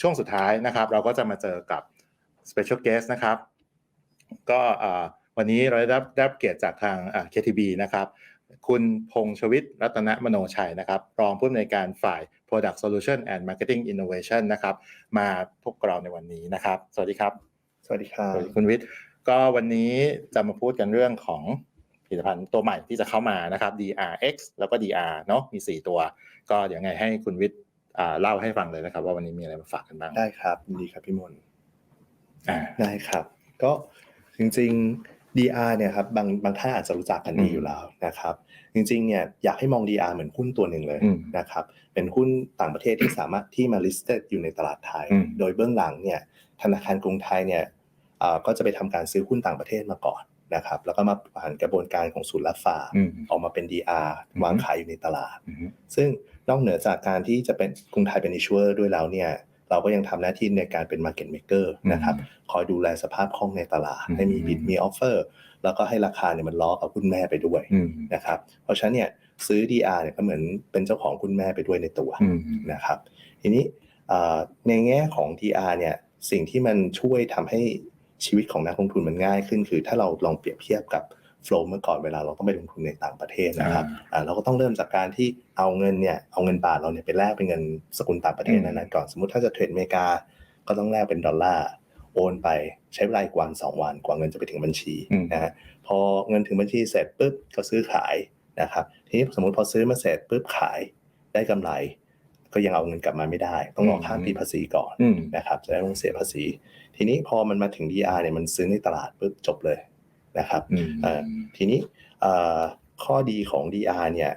ช่วงสุดท้ายนะครับ เราก็จะมาเจอกับ special guest นะครับ ก็อ่าวันนี้เราได้รับได้รับเกียรติจากทางอ่า KTB นะครับ คุณพงษ์ชวิตรัตนมโนชัยนะครับ รองผู้อำนวยการฝ่าย Product Solution and Marketing Innovation นะครับ มาพบเราในวันนี้นะครับ สวัสดีครับ สวัสดีครัสบวัสดีคุณวิทย์ก็วันนี้จะมาพูดกันเรื่องของผลิตภัณฑ์ตัวใหม่ที่จะเข้ามานะครับ DRX แล้วก็ DR เนาะมี 4 ตัว ก็เดี๋ยวไงให้คุณวิทย์อ่า เล่าให้ฟังเลยนะครับ ว่าวันนี้มีอะไรมาฝากกันบ้างได้ครับยินดีครับพี่มนต์อ่าได้ครับ ก็จริง ๆ DR เนี่ยครับบางบางท่านอาจจะรู้จักกันดีอืมอยู่แล้วนะครับ จริงๆเนี่ยอยากให้มอง DR เหมือนหุ้นตัวหนึ่งเลยอืมนะครับ เป็นหุ้นต่างประเทศที่สามารถที่มา listed อยู่ในตลาดไทยอืมโดยเบื้องหลังเนี่ยธนาคารกรุงไทยเนี่ยอ่าก็จะไปทำการซื้อหุ้นต่างประเทศมาก่อนนะครับ แล้วก็มาผ่านกระบวนการของศูนย์รับฝากอืมออกมาเป็น DR อืมวางขายอยู่ในตลาดอืมซึ่ง นอกเหนือจากการที่จะเป็นกรุงไทยเป็น issuer ด้วยแล้วเนี่ยเราก็ยังทำหน้าที่ในการเป็น market maker นะครับคอยดูแลสภาพคล่องในตลาดอืมให้มี bid มี offer แล้วก็ให้ราคาเนี่ยมันล้อกับหุ้นแม่ไปด้วยอืมนะครับเพราะฉะนั้นเนี่ยซื้อ DR เนี่ยก็เหมือนเป็นเจ้าของหุ้นแม่ไปด้วยในตัวอืมนะครับทีนี้เอ่อในแง่ของ DR เนี่ยสิ่งที่มันช่วยทำให้ชีวิตของนักลงทุนมันง่ายขึ้น คือถ้าเราลองเปรียบเทียบกับ flow เมื่อก่อนเวลาเราต้องไปลงทุนในต่างประเทศนะครับอ่าเราก็ต้องเริ่มจากการที่เอาเงินเนี่ยเอาเงินบาทเราเนี่ยไปแลกเป็นเงินสกุลต่างประเทศอืมนั้นๆก่อนสมมติถ้าจะเทรดอเมริกาก็ต้องแลกเป็นดอลลาร์โอนไปใช้เวลาอีกวันสองวันกว่าเงินจะไปถึงบัญชีอืมนะฮะพอเงินถึงบัญชีเสร็จปุ๊บก็ซื้อขายนะครับทีนี้สมมติพอซื้อมาเสร็จปุ๊บขายได้กำไรก็ยังเอาเงินกลับมาไม่ได้ ต้องรอข้ามปีภาษีก่อนอืมนะครับจะได้ไม่ต้องเสียภาษี ทีนี้พอมันมาถึง DR เนี่ยมันซื้อในตลาดปุ๊บจบเลย นะครับอืมเอ่อทีนี้เอ่อข้อดีของ DR เนี่ย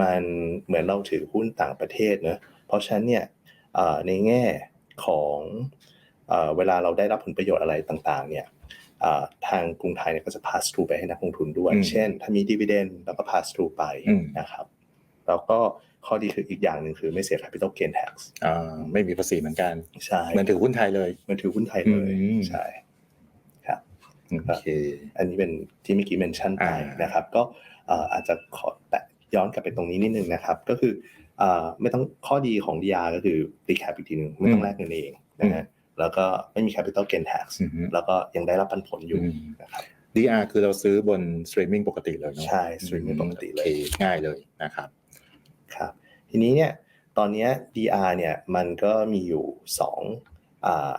มันเหมือนเราถือหุ้นต่างประเทศเนอะเพราะฉะนั้นเนี่ยเอ่อในแง่ของเอ่อเวลาเราได้รับผลประโยชน์อะไรต่างๆเนี่ยเอ่อทางกรุงไทยเนี่ยก็จะ pass through ไปให้นักลงทุนด้วยอืมเช่น ถ้ามี dividend แล้วก็ pass through ไปอืมนะครับ แล้วก็ข้อดีคืออีกอย่างหนึ่งคือไม่เสีย capital gain tax อ่าไม่มีภาษีเหมือนกัน ใช่เหมือนถือหุ้นไทยเลย มันถือหุ้นไทยเลยอืมใช่ครับ โอเคอันนี้เป็นที่เมื่อกี้เมนชั่นไปอ่านะครับ ก็เอ่ออาจจะขอแตะย้อนกลับไปตรงนี้นิดนึงนะครับ ก็คือเอ่อไม่ต้องข้อดีของ DR ก็คือตีแคปอีกทีหนึ่งไม่ต้องแลกเงินเองนะฮะแล้วก็ไม่มี capital gain tax อืมแล้วก็ยังได้รับปันผลอยู่อืมนะครับ DR คือเราซื้อบนสตรีมมิ่งปกติเลยเนาะใช่ streaming ปกติเลยโอคง่ายเลยนะครับครับ ทีนี้เนี่ยตอนเนี้ย DR เนี่ยมันก็มีอยู่สองอ่า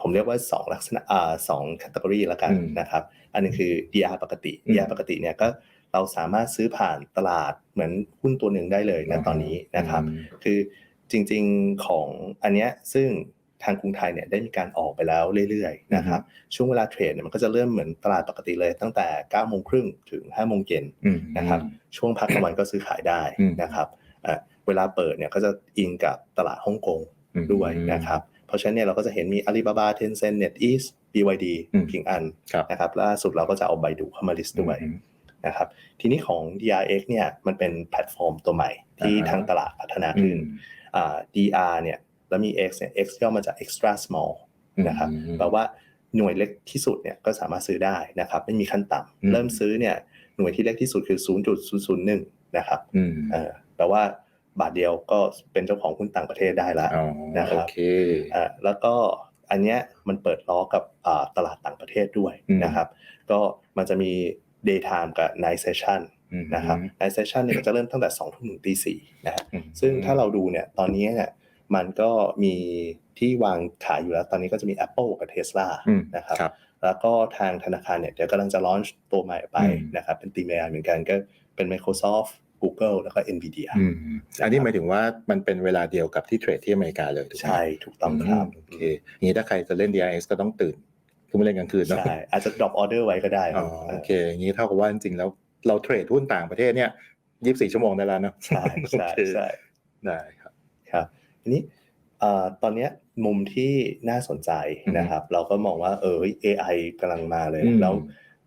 ผมเรียกว่าสองลักษณะอ่าสองแคตตา o r y ละกันอืมนะครับ อันหนึงคือ DR ปกติอืม DR ปกติเนี่ยก็เราสามารถซื้อผ่านตลาดเหมือนหุ้นตัวหนึ่งได้เลยนะตอนนี้นะครับอืมคือจริงๆของอันเนี้ยซึ่งทางกรุงไทยเนี่ยได้มีการออกไปแล้วเรื่อยๆนะครับช่วงเวลาเทรดเนี่ยมันก็จะเริ่มเหมือนตลาดปกติเลยตั้งแต่9โมงครึ่งถึง5โมงเย็นอืมนะครับช่วงพักกลางวันก็ซื้อขายได้อืมนะครับเอ่อเวลาเปิดเนี่ยก็จะอิงกับตลาดฮ่องกงอืมด้วยนะครับ เพราะฉะนั้นเนี่ยเราก็จะเห็นมี Alibaba Tencent NetEase BYD อืมพิงอันครับนะครับล่าสุดเราก็จะเอาใบดูเข้ามา list ด้วยอืมนะครับทีนี้ของ DRX เนี่ยมันเป็นแพลตฟอร์มตัวใหม่ที่อ่าฮะทางตลาดพัฒนาอืขึ้นมอ่า DR เนี่ยแล้วมี X เนี่ย X ย่อมาจาก extra small นะครับอืมแปลว่าหน่วยเล็กที่สุดเนี่ยก็สามารถซื้อได้นะครับไม่มีขั้นต่อืมำเริ่มซื้อเนี่ยหน่วยที่เล็กที่สุดคือ 0.001 นะครับอืมเออแปลว่า บาทเดียวก็เป็นเจ้าของหุ้นต่างประเทศได้แล้วอ๋อนะครับโอเคเอ่อแล้วก็อันเนี้ยมันเปิดล้อกับอ่าตลาดต่างประเทศด้วยอืมนะครับ ก็มันจะมี daytime กับ night session อืมนะครับ night session เนี่ยก็จะเริ่มตั้งแต่2ทุ่มถึงตีสี่นะฮะอืมซึ่งถ้าเราดูเนี่ยตอนนี้เนี่ยมันก็มีที่วางขายอยู่แล้ว ตอนนี้ก็จะมี Apple กับ Tesla อืมนะครับครับ แล้วก็ทางธนาคารเนี่ยเดี๋ยวกำลังจะลอนช์ตัวใหม่ไปอืมนะครับเป็นตีม AI เหมือนกันก็เป็น Microsoft Google แล้วก็ Nvidia อืมอันนี้หมายถึงว่ามันเป็นเวลาเดียวกับที่เทรดที่อเมริกาเลยถูกไหมใช่ถูกต้องครับโอเคงี้ถ้าใครจะเล่น DRX ก็ต้องตื่นคือไม่เล่นกลางคืนเนาะใช่อาจจะ drop order ไว้ก็ได้อ๋อโอเคอย่างนี้เท่ากับว่าจริงๆแล้วเราเทรดหุ้นต่างประเทศเนี่ยยี่สิบสี่ชั่วโมงได้แล้วเนาะใช่ใช่โอเคใช่ได้ครับครับทีนี้เอ่อตอนเนี้ยมุมที่น่าสนใจนะครับ เราก็มองว่าเออ AI กำลังมาเลยอืมแล้ว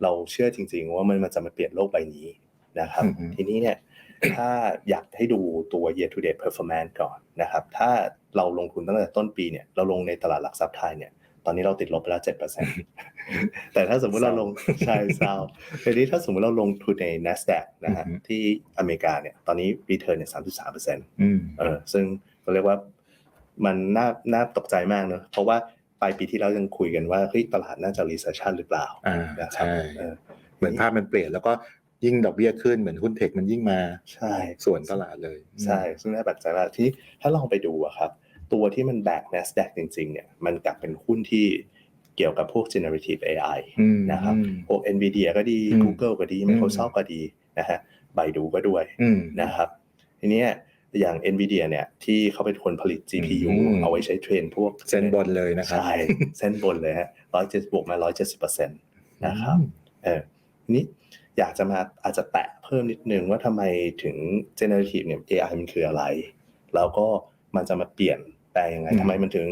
เราเชื่อจริง ๆ ว่ามันมันจะมาเปลี่ยนโลกใบนี้นะครับอืมทีนี้เนี่ย ถ้าอยากให้ดูตัว year to date performance ก่อนนะครับถ้าเราลงทุนตั้งแต่ต้นปีเนี่ยเราลงในตลาดหลักทรัพย์ไทยเนี่ยตอนนี้เราติดลบไปแล้ว7%แต่ถ้าสมมุติเราลงใช่เศร้าทีนี้ถ้าสมมติเราลงทุนใน NASDAQ นะฮะอือฮึที่อเมริกาเนี่ยตอนนี้ return เนี่ย33%อืมเออซึ่งก็เรียกว่ามันน่าน่าตกใจมากเนอะเพราะว่าปลายปีที่แล้วยังคุยกันว่าเฮ้ยตลาดน่าจะ recession หรือเปล่าอ่านะครับใช่เออเหมือนภาพมันเปลี่ยนแล้วก็ ยิ่งดอกเบี้ยขึ้นเหมือนหุ้นเทคมันยิ่งมาใช่ส่วนตลาดเลย ใช่ซึ่งน่าแปลกใจมากที่ถ้าลองไปดูอะครับ ตัวที่มันแบก NASDAQ จริงๆเนี่ยมันกลับเป็นหุ้นที่เกี่ยวกับพวก generative AI อืมนะครับอืมพวก NVIDIA ก็ดีอืม Google ก็ดี Microsoft ก็ดีนะฮะ Baidu ก็ด้วยอืมนะครับทีเนี้ยอย่าง NVIDIA เนี่ยที่เขาเป็นคนผลิต GPU อืมเอาไว้ใช้เทรนพวกเส้นบนเลยนะครับใช่เส้นบนเลยฮะร้อยเจ็ดบวกมาร้อยเจ็ดสิบเปอร์เซ็นต์นะครับเออทีนี้ อยากจะมาอาจจะแตะเพิ่มนิดนึงว่าทำไมถึง generative เนี่ย AI มันคืออะไร แล้วก็มันจะมาเปลี่ยนแปลงยังไงอืมทำไมมันถึง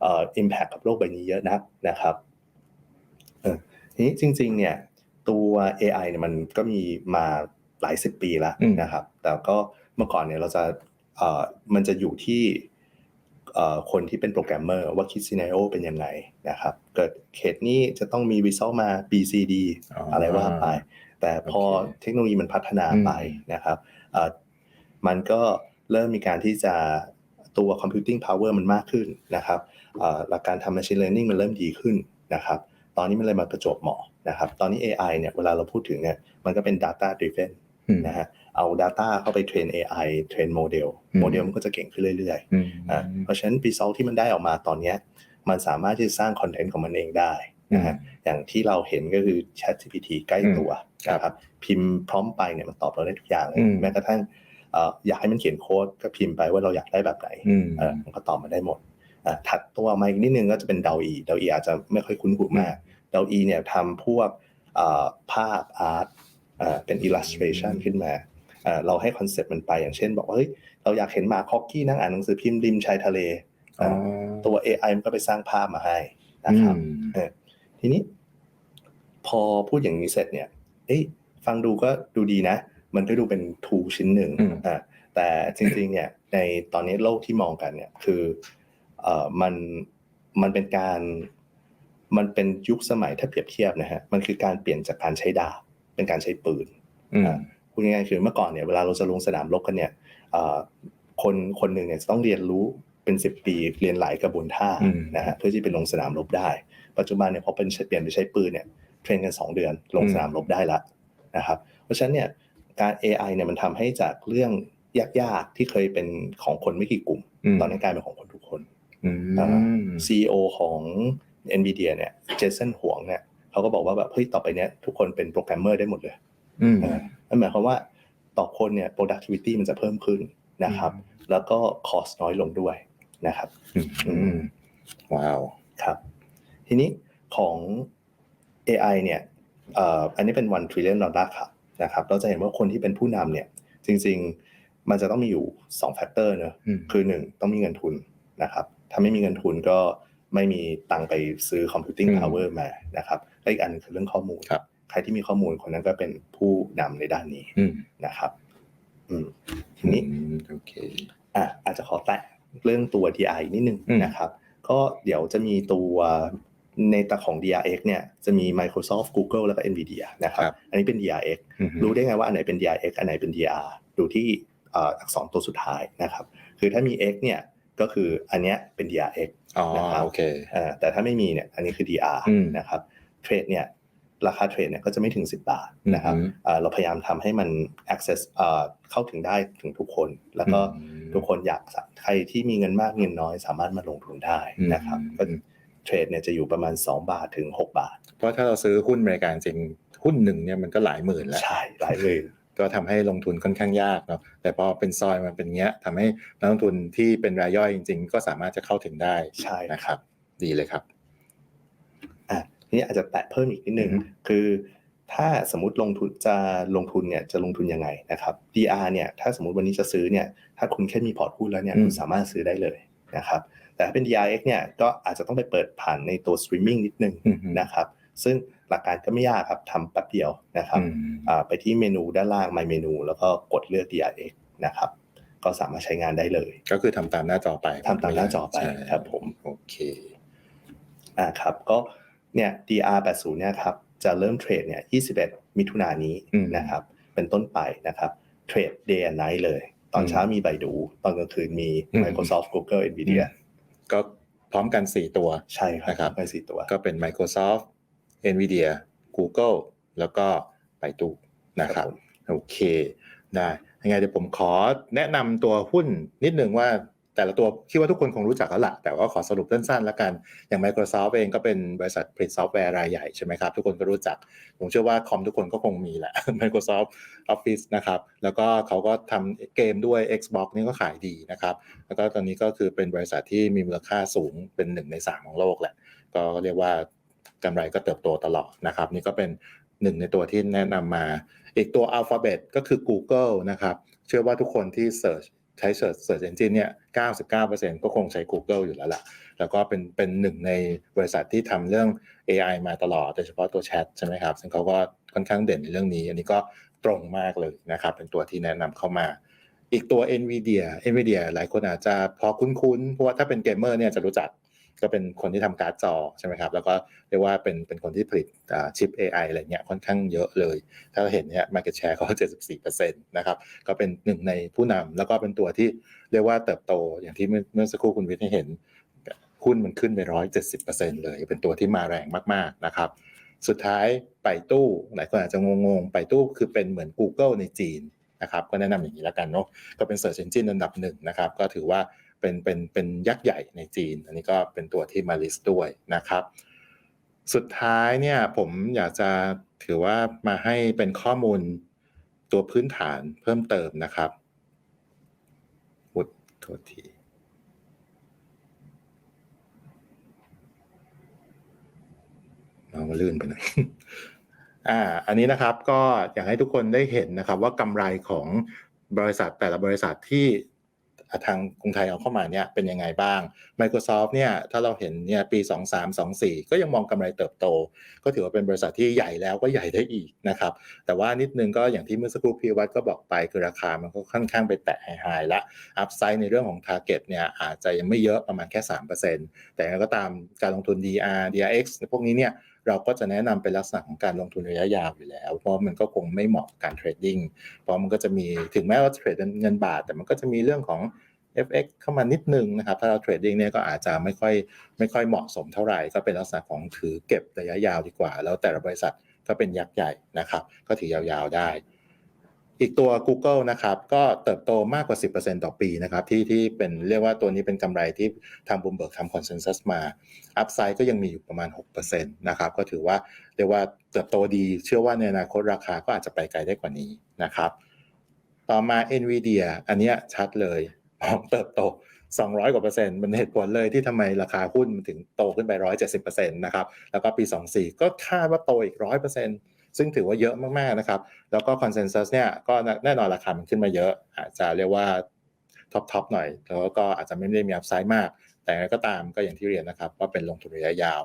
เอ่อ impact กับโลกใบนี้เยอะนักนะครับเออทีนี้จริง ๆ เนี่ยตัว AI เนี่ยมันก็มีมาหลายสิบปีแล้วนะครับ แต่ก็เมื่อก่อนเนี่ยเราจะเอ่อมันจะอยู่ที่เอ่อ คนที่เป็นโปรแกรมเมอร์ว่าคิดซีน a โอเป็นยังไงนะครับ เกิดเคสนี้จะต้องมี result มา B C D อะไรว่าไป แต่พอโอเคเทคโนโลยีมันพัฒนาไปนะครับเอ่อมันก็เริ่มมีการที่จะตัว computing power มันมากขึ้นนะครับเอ่อหลักการทำ machine learning มันเริ่มดีขึ้นนะครับ ตอนนี้มันเลยมาประจวบเหมาะนะครับ ตอนนี้ AI เนี่ยเวลาเราพูดถึงเนี่ยมันก็เป็น data driven อืม นะฮะเอา data เข้าไปเทรน AI เทรนโมเดลอืมโมเดลมันก็จะเก่งขึ้นเรื่อยๆอืมอะเพราะฉะนั้น result ที่มันได้ออกมาตอนเนี้ยมันสามารถที่จะสร้างคอนเทนต์ของมันเองได้นะฮะอย่างที่เราเห็นก็คือ Chat GPT ใกล้ตัวครับนะครับพิมพ์พร้อมไปเนี่ยมันตอบเราได้ทุกอย่างเลยอืมแม้กระทั่งเอ่ออยากให้มันเขียนโค้ดก็พิมพ์ไปว่าเราอยากได้แบบไหนอืมเออมันก็ตอบมาได้หมดอะถัดตัวมาอีกนิดนึงก็จะเป็น d a l E d a l E อาจจะไม่ค่อยคุ้นหูมาก d a l E เนี่ยทำพวกเอ่อภาพอาร์ต เป็น illustration ขึ้นมาเอ่อเราให้คอนเซ็ปต์มันไปอย่างเช่น บอกว่าเฮ้ยเราอยากเห็นหมาคอกกี้นั่งอ่านหนังสือพิมพ์ริมชายทะเลอ๋อตัว AI มันก็ไปสร้างภาพมาให้นะครับอืมเออทีนี้ พอพูดอย่างนี้เสร็จเนี่ยเอ้ยฟังดูก็ดูดีนะ มันก็ดูเป็นทูชิ้นหนึ่งอืมอ่าแต่จริงๆเนี่ยในตอนนี้โลกที่มองกันเนี่ยคือเอ่อมันมันเป็นการมันเป็นยุคสมัยถ้าเปรียบเทียบนะฮะมันคือการเปลี่ยนจากการใช้ดาบ เป็นการใช้ปืนอืมอ่าพูดง่ายๆคือเมื่อก่อนเนี่ยเวลาเราจะลงสนามรบกันเนี่ยเอ่อคนคนหนึ่งเนี่ยจะต้องเรียนรู้เป็นสิบปีเรียนหลายกระบวนท่าอืมนะฮะเพื่อที่ไปลงสนามรบได้ ปัจจุบันเนี่ยพอเป็นเปลี่ยนไปใช้ปืนเนี่ยเทรนกันสองเดือนลงสนามรบได้ละนะครับ เพราะฉะนั้นเนี่ยการ AI เนี่ยมันทำให้จากเรื่องยากๆที่เคยเป็นของคนไม่กี่กลุ่มมตอนนี้กลายเป็นของคนทุกคนอืม CEO ของ NVIDIA เนี่ยเจสันหวงเนี่ย เขาก็บอกว่าแบบเฮ้ยต่อไปเนี้ยทุกคนเป็นโปรแกรมเมอร์ได้หมดเลยอืมนะนั่นหมายความว่าต่อคนเนี่ย productivity มันจะเพิ่มขึ้นนะครับ แล้วก็ cost น้อยลงด้วยนะครับอืมว้าวครับ ทีนี้ของ AI เนี่ยเอ่ออันนี้เป็น one trillion dollar ครับนะครับ เราจะเห็นว่าคนที่เป็นผู้นำเนี่ย จริง ๆ มันจะต้องมีอยู่2 factor เนอะอืมคือ 1 ต้องมีเงินทุนนะครับ ถ้าไม่มีเงินทุนก็ ไม่มีตังค์ไปซื้อ computing อืม power มานะครับและอีกอันหนึ่งคือเรื่องข้อมูลครับใครที่มีข้อมูลคนนั้นก็เป็นผู้นำในด้านนี้อืมนะครับ อืมทีนี้อืมโอเคอะอาจจะขอแตะเรื่องตัว DI นิดนึงอืมนะครับ ก็เดี๋ยวจะมีตัวในตะของ DRX เนี่ยจะมี Microsoft Google แล้วก็ Nvidia นะครับครับอันนี้เป็น DRX อืมรู้ได้ไงว่าอันไหนเป็น DRX อันไหนเป็น DR ดูที่เอ่ออักษรตัวสุดท้ายนะครับ คือถ้ามี X เนี่ย ก็คืออันเนี้ยเป็น DRX อ๋อนะครับโอเคเอ่อแต่ถ้าไม่มีเนี่ยอันนี้คือ DR อืมนะครับเทรดเนี่ยราคาเทรดเนี่ยก็จะไม่ถึง 10 บาทนะครับอืมเอ่อเราพยายามทำให้มัน access เอ่อเข้าถึงได้ถึงทุกคน แล้วก็อืมทุกคนอยากสะใครที่มีเงินมากเงินน้อยสามารถมาลงทุนได้นะครับอืมก็เทรดเนี่ยจะอยู่ประมาณ 2 บาทถึง 6 บาท เพราะถ้าเราซื้อหุ้นอเมริกาจริงหุ้นหนึ่งเนี่ยมันก็หลายหมื่นแล้ว ใช่ หลายเลย ก็ทำให้ลงทุนค่อนข้างยากเนาะแต่พอเป็นซอยมันเป็นเงี้ยทำให้นักลงทุนที่เป็นรายย่อยจริง ๆ ก็สามารถจะเข้าถึงได้ใช่นะครับ ดีเลยครับอะทีนี้อาจจะแตะเพิ่มอีกนิดนึงอืมคือถ้าสมมติลงทุนจะลงทุนเนี่ยจะลงทุนยังไงนะครับ DR เนี่ยถ้าสมมติวันนี้จะซื้อเนี่ยถ้าคุณแค่มีพอร์ตหุ้นแล้วเนี่ยคุณสามารถซื้อได้เลยนะครับแต่ถ้าเป็น DRX เนี่ยก็อาจจะต้องไปเปิดผ่านในตัวสตรีมมิ่งนิดนึงอืมนะครับซึ่ง หลักการก็ไม่ยากครับทำแป๊บเดียวนะครับอืมอ่าไปที่เมนูด้านล่าง My Menu แล้วก็กดเลือก DRX นะครับ ก็สามารถใช้งานได้เลย ก็คือทำตามหน้าจอไปทำตามหน้าจอไปใช่ครับผมโอเคอ่าครับก็เนี่ย DR80 เนี่ยครับจะเริ่มเทรดเนี่ย21 มิถุนายนนี้อืมนะครับ เป็นต้นไปนะครับเทรด day and night เลย ตอนเช้ามีไบดู ตอนกลางคืนมีอืม Microsoft Google Nvidia ก็พร้อมกัน 4 ตัวใช่ครับนะครับไปสี่ตัว ก็เป็น Microsoft Nvidia Google แล้วก็ไปตูนะครับผมโอเคได้ยังไงเดี๋ยวผมขอแนะนำตัวหุ้นนิดนึงว่าแต่ละตัวคิดว่าทุกคนคงรู้จักแล้วล่ะแต่ว่าขอสรุปสั้นๆแล้วกัน อย่าง Microsoft เองก็เป็นบริษัทผลิตซอฟต์แวร์รายใหญ่ใช่ไหมครับ ทุกคนก็รู้จัก ผมเชื่อว่าคอมทุกคนก็คงมีแหละ Microsoft Office นะครับ แล้วก็เขาก็ทำเกมด้วย Xbox นี่ก็ขายดีนะครับ แล้วก็ตอนนี้ก็คือเป็นบริษัทที่มีมูลค่าสูงเป็นหนึ่งในสามของโลกแหละ ก็เรียกว่า กำไรก็เติบโตตลอดนะครับ นี่ก็เป็นหนึ่งในตัวที่แนะนำมา อีกตัว Alphabet ก็คือ Google นะครับ เชื่อว่าทุกคนที่ Search ใช้ Search Search Engine เนี่ย 99%ก็คงใช้ Google อยู่แล้วล่ะ แล้วก็เป็นเป็นหนึ่งในบริษัทที่ทำเรื่อง AI มาตลอด โดยเฉพาะตัวแชทใช่ไหมครับ ซึ่งเขาก็ค่อนข้างเด่นในเรื่องนี้ อันนี้ก็ตรงมากเลยนะครับ เป็นตัวที่แนะนำเข้ามา อีกตัว NVIDIA NVIDIA หลายคนอาจจะพอคุ้นๆ เพราะว่าถ้าเป็นเกมเมอร์เนี่ยจะรู้จัก ก็เป็นคนที่ทำการ์ดจอใช่ไหมครับ แล้วก็เรียกว่าเป็นเป็นคนที่ผลิตชิป AI อะไรเงี้ยค่อนข้างเยอะเลย ถ้าเราเห็นเนี่ย market share เขา74%นะครับ ก็เป็นหนึ่งในผู้นำแล้วก็เป็นตัวที่เรียกว่าเติบโตอย่างที่เมื่อสักครู่คุณวิทย์ให้เห็นหุ้นมันขึ้นไป170%เลย เป็นตัวที่มาแรงมากๆนะครับ สุดท้ายไปตู้หลายคนอาจจะงงๆ ไปตู้คือเป็นเหมือน Google ในจีนนะครับ ก็แนะนำอย่างนี้แล้วกันเนาะก็เป็น Search Engine อันดับหนึ่งนะครับ ก็ถือว่า เป็นเป็นเป็นยักษ์ใหญ่ในจีน อันนี้ก็เป็นตัวที่มาลิสต์ด้วยนะครับ สุดท้ายเนี่ยผมอยากจะถือว่ามาให้เป็นข้อมูลตัวพื้นฐานเพิ่มเติมนะครับวุดโทษทีเอามาลื่นไปหน่อยอ่า อันนี้นะครับก็อยากให้ทุกคนได้เห็นนะครับ ว่ากำไรของบริษัทแต่ละบริษัทที่ ทางกรุงไทยเอาเข้ามาเนี่ยเป็นยังไงบ้าง Microsoft เนี่ยถ้าเราเห็นเนี่ยปี 23 24 ก็ยังมองกำไรเติบโต ก็ถือว่าเป็นบริษัทที่ใหญ่แล้วก็ใหญ่ได้อีกนะครับแต่ว่านิดนึงก็อย่างที่เมื่อสักครู่พี่วัดก็บอกไปคือราคามันก็ค่อนข้างไปแตะไฮๆละอัพไซด์ในเรื่องของ Target เนี่ยอาจจะยังไม่เยอะประมาณแค่ 3%แต่ก็ตามการลงทุน DR DRX พวกนี้เนี่ยเราก็จะแนะนำเป็นลักษณะของการลงทุนระยะยาวอยู่แล้ว เพราะมันก็คงไม่เหมาะกับการเทรดดิ้งเพราะมันก็จะมีถึงแม้ว่าเทรดเงินบาท แต่มันก็จะมีเรื่องของ FX เข้ามานิดนึงนะครับ ถ้าเราเทรดดิ้งเนี่ยก็อาจจะไม่ค่อยไม่ค่อยเหมาะสมเท่าไหร่ ก็เป็นลักษณะของถือเก็บระยะยาวดีกว่า แล้วแต่ละบริษัทก็เป็นยักษ์ใหญ่นะครับ ก็ถือยาวๆได้ อีกตัว Google นะครับก็เติบโตมากกว่า 10%ต่อปีนะครับที่ที่เป็นเรียกว่าตัวนี้เป็นกำไรที่ทางบูมเบิร์กทำคอนเซนแซสมาอัพไซด์ก็ยังมีอยู่ประมาณ6%นะครับก็ถือว่าเรียกว่าเติบโตดีเชื่อว่าในอนาคตราคาก็อาจจะไปไกลได้กว่านี้นะครับ ต่อมา NVIDIA อันนี้ชัดเลยมองเติบโต 200 กว่าเปอร์เซ็นต์มันเหตุผลเลยที่ทำไมราคาหุ้นมันถึงโตขึ้นไป 170%นะครับแล้วก็ปี 24 ก็คาดว่าโตอีก 100% ซึ่งถือว่าเยอะมากๆนะครับ แล้วก็คอนเซนแซสเนี่ยก็แน่นอนราคามันขึ้นมาเยอะ อาจจะเรียกว่าท็อปทอปหน่อย แล้วก็อาจจะไม่ได้มีอัพไซด์มาก แต่ก็ตามก็อย่างที่เรียนนะครับ ว่าเป็นลงทุนระยะยาว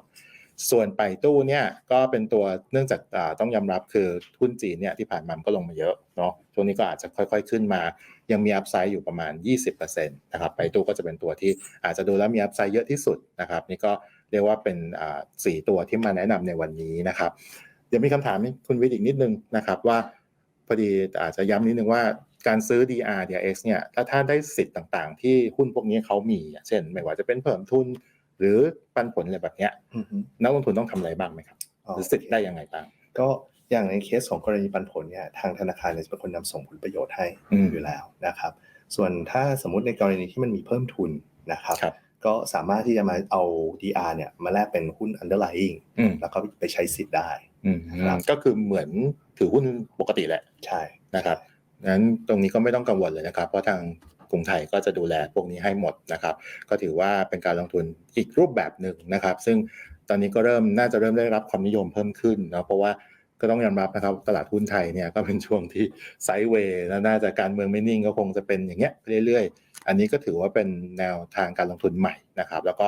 ส่วนไปตู้เนี่ยก็เป็นตัวเนื่องจากต้องยอมรับคือหุ้นจีนเนี่ยที่ผ่านมามันก็ลงมาเยอะเนาะช่วงนี้ก็อาจจะค่อยๆขึ้นมา ยังมีอัพไซด์อยู่ประมาณ 20%นะครับไปตู้ก็จะเป็นตัวที่อาจจะดูแล้วมีอัพไซด์เยอะที่สุดนะครับนี่ก็เรียกว่าเป็นสี่ตัวที่มาแนะนำในวันนี้นะครับ เดี๋ยวมีคำถามให้คุณวิทย์อีกนิดนึงนะครับว่าพอดีอาจจะย้ำนิดนึงว่าการซื้อ DR DRX เนี่ยถ้าถ้าได้สิทธิ์ต่างๆ ที่หุ้นพวกนี้เขามีอะเช่น ไม่ว่าจะเป็นเพิ่มทุน หรือปันผลอะไรแบบเนี้ยอือฮึนักลงทุนต้องทำอะไรบ้างไหมครับอ๋อหรือสิทธิ์ได้ยังไงบ้างก็อย่างในเคสของกรณีปันผลเนี่ยทางธนาคารเนี่ยจะเป็นคนนำส่งผลประโยชน์ให้อืมอยู่แล้วนะครับ ส่วนถ้าสมมุติในกรณีที่มันมีเพิ่มทุนนะครับครับก็สามารถที่จะมาเอา DR เนี่ยมาแลกเป็นหุ้น underlying อืมแล้วก็ไปใช้สิทธิ์ได้อืมครับ ก็คือเหมือนถือหุ้นปกติแหละใช่นะครับงั้นตรงนี้ก็ไม่ต้องกังวลเลยนะครับ เพราะทางกรุงไทยก็จะดูแลพวกนี้ให้หมดนะครับ ก็ถือว่าเป็นการลงทุนอีกรูปแบบหนึ่งนะครับ ซึ่งตอนนี้ก็เริ่มน่าจะเริ่มได้รับความนิยมเพิ่มขึ้นเนาะเพราะว่าก็ต้องยอมรับนะครับตลาดหุ้นไทยเนี่ยก็เป็นช่วงที่ไซด์เวย์และน่าจะการเมืองไม่นิ่งก็คงจะเป็นอย่างเงี้ยไปเรื่อยๆ อันนี้ก็ถือว่าเป็นแนวทางการลงทุนใหม่นะครับ แล้วก็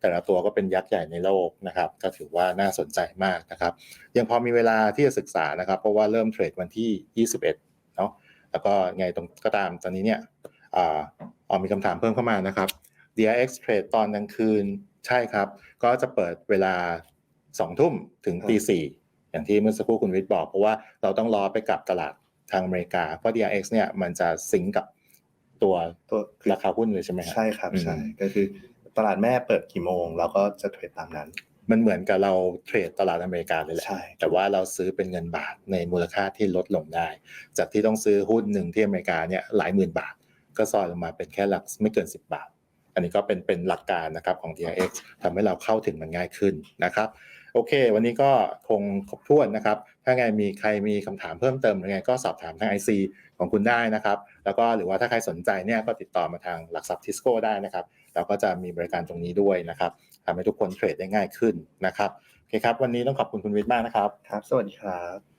แต่ละตัวก็เป็นยักษ์ใหญ่ในโลกนะครับ ก็ถือว่าน่าสนใจมากนะครับ ยังพอมีเวลาที่จะศึกษานะครับ เพราะว่าเริ่มเทรดวันที่ 21 เนาะแล้วก็ไงตรงก็ตามตอนนี้เนี่ยอ่าอ๋อมีคำถามเพิ่มเข้ามานะครับ DRX trade ตอนกลางคืนใช่ครับ ก็จะเปิดเวลา2ทุ่มถึงตีสี่อย่างที่เมื่อสักครู่คุณวิทย์บอก เพราะว่าเราต้องรอไปกับตลาดทางอเมริกา เพราะ DRX เนี่ยมันจะซิงก์กับตัวตัวคือราคาหุ้นเลยใช่ไหมครับใช่ครับอืมใช่ก็คือ ตลาดแม่เปิดกี่โมง เราก็จะเทรดตามนั้น มันเหมือนกับเราเทรดตลาดอเมริกาเลยแหละใช่แต่ว่าเราซื้อเป็นเงินบาทในมูลค่าที่ลดลงได้ จากที่ต้องซื้อหุ้นหนึ่งที่อเมริกาเนี่ยหลายหมื่นบาท ก็ซอยลงมาเป็นแค่หลักไม่เกิน 10 บาท อันนี้ก็เป็นเป็นหลักการนะครับของ TRX ทำให้เราเข้าถึงมันง่ายขึ้นนะครับ โอเค วันนี้ก็คงครบถ้วนนะครับ ถ้าไงมีใครมีคำถามเพิ่มเติมหรือไงก็สอบถามทาง IC ของคุณได้นะครับ แล้วก็หรือว่าถ้าใครสนใจเนี่ยก็ติดต่อมาทางหลักทรัพย์ทิสโก้ได้นะครับเราก็จะมีบริการตรงนี้ด้วยนะครับทำให้ทุกคนเทรดได้ง่ายขึ้นนะครับโอเคครับ วันนี้ต้องขอบคุณคุณวิทย์มากนะครับ ครับ สวัสดีครับ